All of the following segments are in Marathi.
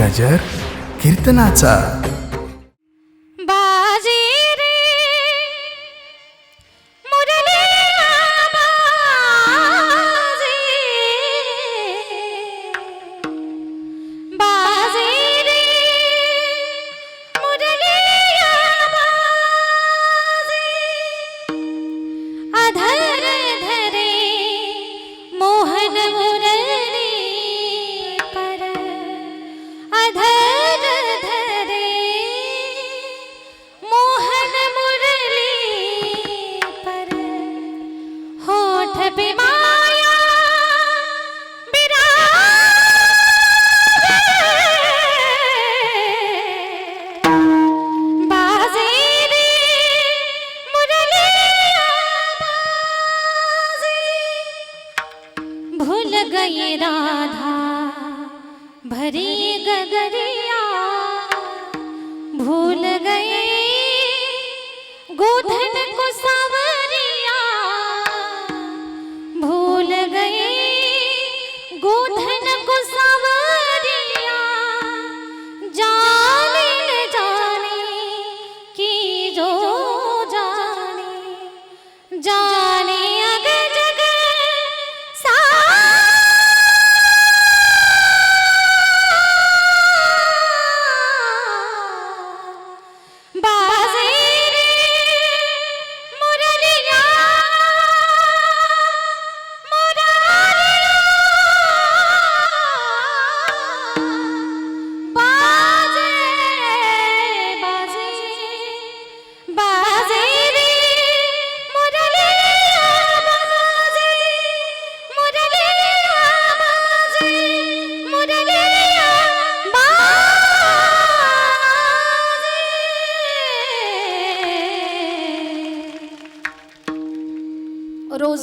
गजर कीर्तनाचा. राधा भरी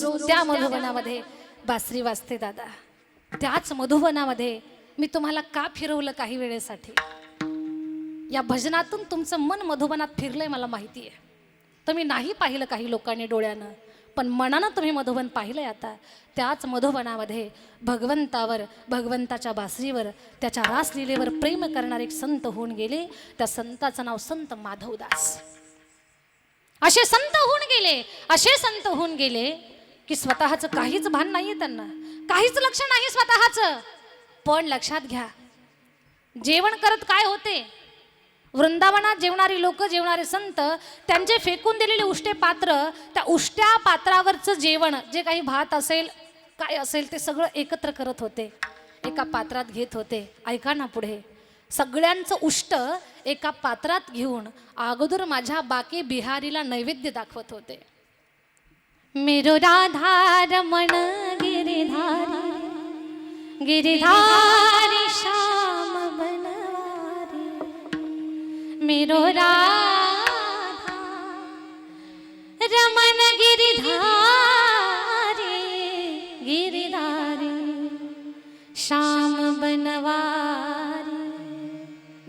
रोज त्या मधुबनामध्ये बासरी वाजते दादा. त्याच मधुबनामध्ये मी तुम्हाला का फिरवलं काही वेळेसाठी? या भजनातून तुमचं मन मधुबनात फिरलंय मला माहिती आहे. तुम्ही नाही पाहिलं काही लोकांनी डोळ्यानं पण मनानं तुम्ही मधुबन पाहिलंय आता. त्याच मधुबनामध्ये भगवंतावर भगवंताच्या बासरीवर त्याच्या रासलीलेवर प्रेम करणारे एक संत होऊन गेले. त्या संताचं नाव संत माधवदास. असे संत होऊन गेले असे संत होऊन गेले. की स्वतःचं काहीच भान नाहीये त्यांना. काहीच लक्ष नाही स्वतःचं. पण लक्षात घ्या जेवण करत काय होते? वृंदावनात जेवणारी लोक जेवणारे संत त्यांचे फेकून दिलेले उष्टे पात्र त्या उष्ट्या पात्रावरचं जेवण जे काही भात असेल काय असेल ते सगळं एकत्र करत होते. एका पात्रात घेत होते. ऐका ना पुढे. सगळ्यांचं उष्ट एका पात्रात घेऊन अगोदर माझ्या बाकी बिहारीला नैवेद्य दाखवत होते. मेरो राधार रमण गिरिधारी गिरिधारी श्याम बनवारी। मेरो राधा रमण गिरिधारी गिरिधारी श्याम बनवारी।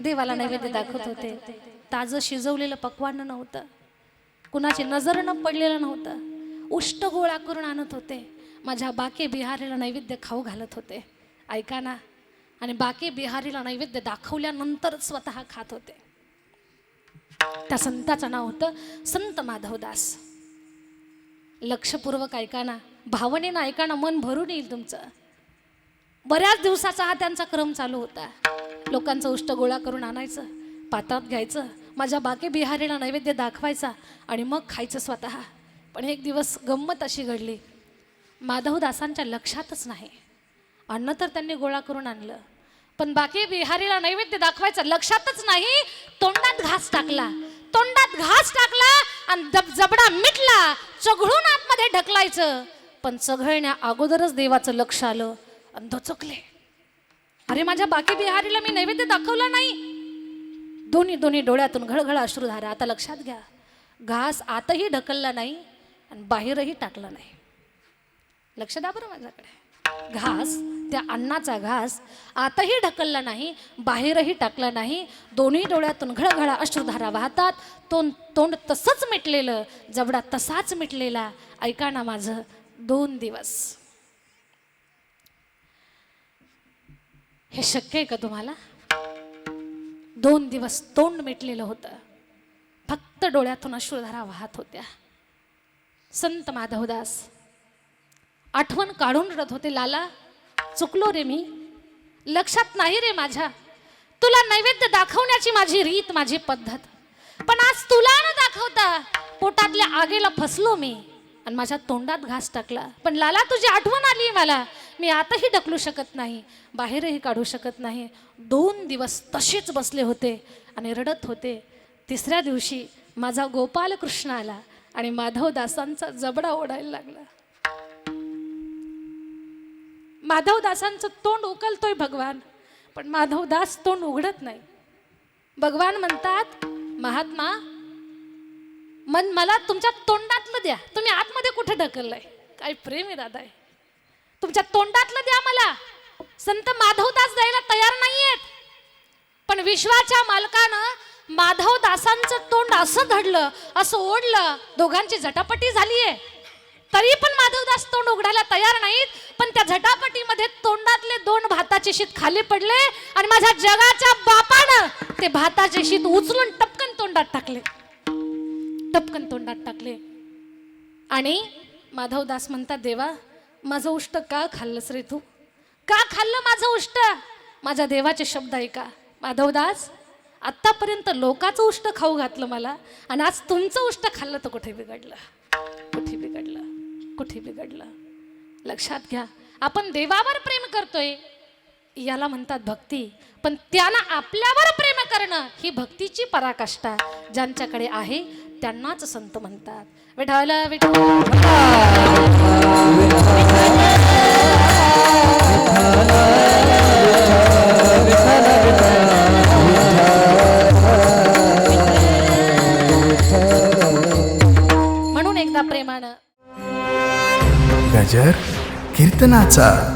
देवाला नैवेद्य दाखवत होते. ताजं शिजवलेलं पकवान नव्हतं. कुणाची नजर न पडलेलं नव्हतं. उष्ट गोळा करून आणत होते. माझ्या बाके बिहारीला नैवेद्य खाऊ घालत होते. ऐका ना. आणि बाके बिहारीला नैवेद्य दाखवल्यानंतर स्वतः खात होते. त्या संताचं नाव होतं संत माधवदास. लक्षपूर्वक ऐका ना. भावनेनं ऐका ना मन भरून येईल तुमचं. बऱ्याच दिवसाचा हा त्यांचा क्रम चालू होता. लोकांचं उष्ट गोळा करून आणायचं पातात घ्यायचं माझ्या बाकी बिहारीला नैवेद्य दाखवायचा आणि मग खायचं स्वतः. पण एक दिवस गंमत अशी घडली. माधवदासांच्या लक्षातच नाही. अन्न तर त्यांनी गोळा करून आणलं. पण बाकी बिहारीला नैवेद्य दाखवायचं लक्षातच नाही. तोंडात घास टाकला. तोंडात घास टाकला आणि जब जबडा मिटला. चघळून आतमध्ये ढकलायचं. पण चघळण्या अगोदरच देवाचं लक्ष आलं आणि धोचकले अरे माझ्या बाकी बिहारीला मी नैवेद्य दाखवला नाही. दोन्ही दोन्ही डोळ्यातून घळघळ अश्रुधारा आता लक्षात घ्या. घास आतही ढकलला नाही. आणि बाहेरही टाकलं नाही. लक्ष द्या बरं माझ्याकडे. घास त्या अन्नाचा घास आताही ढकलला नाही बाहेरही टाकला नाही. दोन्ही डोळ्यातून घळघळा अश्रुधारा वाहतात. तोंड तोंड तसंच मिटलेलं जबडा तसाच मिटलेला. ऐका ना माझं दोन दिवस. हे शक्य आहे का तुम्हाला? दोन दिवस तोंड मिटलेलं होतं. फक्त डोळ्यातून अश्रुधारा वाहत होत्या. संत माधवदास. आठवण काढून रडत होते लाला चुकलो रे मी. लक्षात नाही रे माझ्या. तुला नैवेद्य दाखवण्याची माझी रीत माझी पद्धत. पण आज तुला न दाखवता पोटातल्या आगेला फसलो मी आणि माझ्या तोंडात घास टाकला. पण लाला तुझी आठवण आली मला. मी आताही ढकलू शकत नाही बाहेरही काढू शकत नाही. दोन दिवस तसेच बसले होते आणि रडत होते. तिसऱ्या दिवशी माझा गोपाल कृष्ण आला. आणि माधवदासांचा जबडा ओढायला लागला. माधवदासांचं तोंड उकलतोय भगवान पण माधवदास तोंड उघडत नाही. भगवान म्हणतात महात्मा मन मला तुमच्या तोंडातलं द्या. तुम्ही आतमध्ये कुठे ढकललंय? काय प्रेम आहे दादा आहे. तुमच्या तोंडातलं द्या मला. संत माधवदास द्यायला तयार नाहीयेत. पण विश्वाच्या मालकानं माधवदासांचं तोंड असं धडलं असं ओढलं दोघांची झटापटी झालीये. तरी पण माधवदास तोंड उघडायला तयार नाहीत पण त्या झटापटीमध्ये तोंडातले दोन भाताचे शीत खाली पडले आणि माझ्या जगाच्या बापानं ते भाताचे शीत उचलून टपकन तोंडात टाकले. टपकन तोंडात टाकले. आणि माधवदास म्हणतात देवा माझं उष्ट का खाल्लंस रे तू? का खाल्लं माझं उष्ट? माझ्या देवाचे शब्द ऐका. माधवदास आत्तापर्यंत लोकाचं उष्ट खाऊ घातलं मला आणि आज तुमचं उष्ट खाल्लं तर कुठे बिघडलं? कुठे बिघडलं? कुठे बिघडलं? लक्षात घ्या आपण देवावर प्रेम करतोय याला म्हणतात भक्ती पण त्यानं आपल्यावर प्रेम करणं ही भक्तीची पराकाष्ठा ज्यांच्याकडे आहे त्यांनाच संत म्हणतात. विठाल विठा कीर्तनाचा.